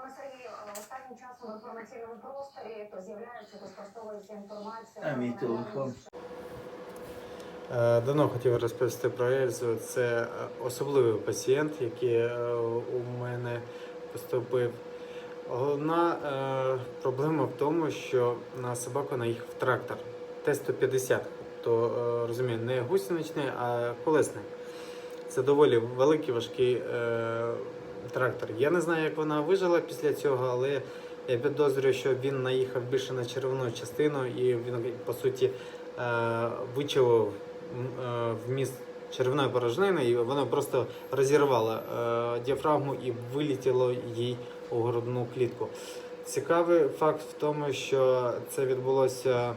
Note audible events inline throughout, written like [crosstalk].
Пане Сергію, е, останнім часом в інформаційному просторі то з'являється, то спростовується інформація. А мій телефон? Е, Давно хотів розповісти про Ельзу. Це е, особливий пацієнт, який е, у мене поступив. Головна е, проблема в тому, що на собаку наїхав трактор Т-150. То е, розумію, не гусеничний, а колесний. Це доволі великий важкий е, трактор. Я не знаю, як вона вижила після цього, але я підозрюю, що він наїхав більше на червону частину і він, по суті, е, вичавив е, вміст червоної порожнини, і воно просто розірвало е, діафрагму і вилетіло їй у грудну клітку. Цікавий факт в тому, що це відбулося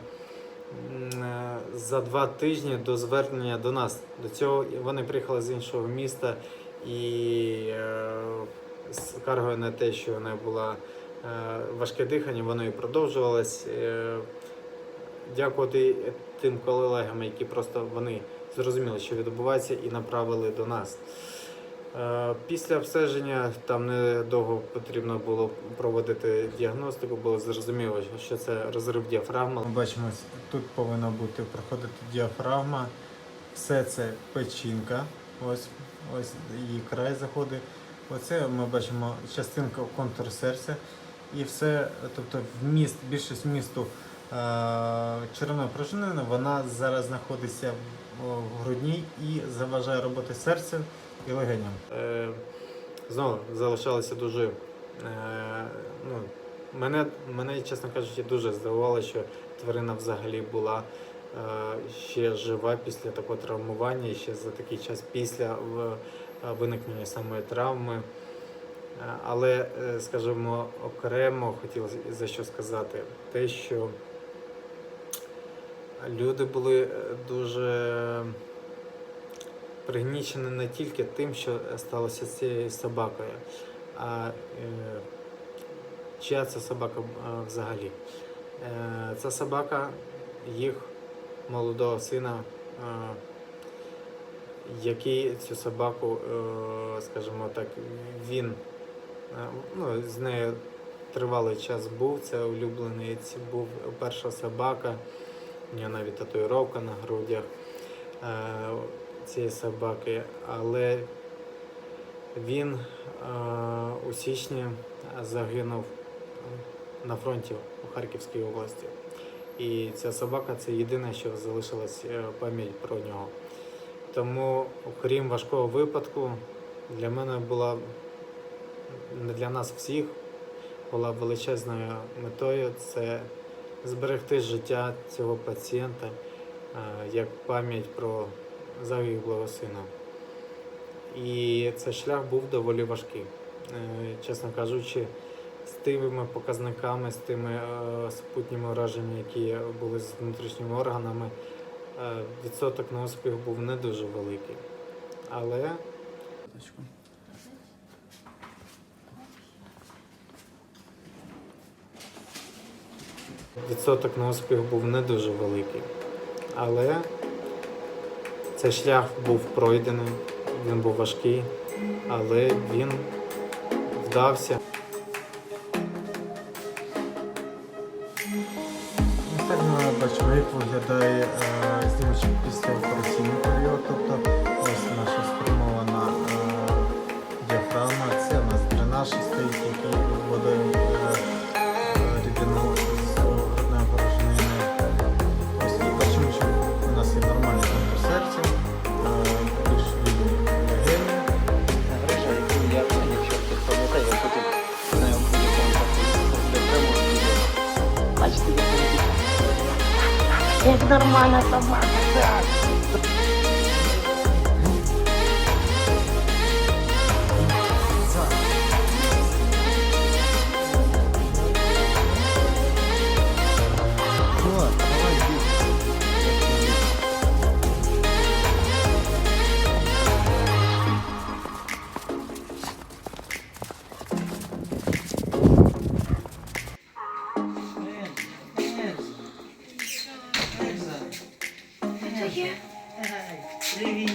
за два тижні до звернення до нас. До цього вони приїхали з іншого міста і е, скаргою на те, що вона була е, важке дихання, воно і продовжувалось. Е, дякувати тим колегам, які просто вони зрозуміли, що відбувається, і направили до нас. Після обстеження там недовго потрібно було проводити діагностику, було зрозуміло, що це розрив діафрагми. Ми бачимо, тут повинна бути проходити діафрагма. Все це печінка. Ось, ось її край заходить. Оце ми бачимо частинка контур серця. І все, тобто вміст, більшість вмісту е, червоної пружинини, вона зараз знаходиться в, в грудній і заважає роботи серця і легеням. Е, знову залишалося дуже. Е, ну, мене, мене, чесно кажучи, дуже здивувало, що тварина взагалі була ще жива після такого травмування, і ще за такий час після е, виникнення самої травми. Е, Але, е, скажімо, окремо хотілося за що сказати, те, що люди були е, дуже пригнічені не тільки тим, що сталося з цією собакою, а е, чия це собака е, взагалі. Е, Ця собака їх молодого сина, який цю собаку, е, скажімо так, він ну, з нею тривалий час був. Це улюблений, був перша собака. У нього навіть татуїровка на грудях е, цієї собаки, але він е, у січні загинув на фронті у Харківській області. І ця собака це єдине, що залишилась е, пам'ять про нього. Тому, окрім важкого випадку, для мене була не для нас всіх була величезною метою це зберегти життя цього пацієнта е, як пам'ять про загиблого сина. І цей шлях був доволі важкий. Е, Чесно кажучи, з тими показниками, з тими е, супутніми враженнями, які були з внутрішніми органами, е, відсоток на успіх був не дуже великий. Але відсоток на успіх був не дуже великий. Але цей шлях був пройдений, він був важкий, але він вдався. Бачимо, як виглядає е, знімочок після операційний Як нормальна собака, Привіт. Привіт.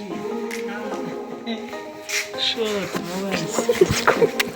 Що там, Олесь? [laughs]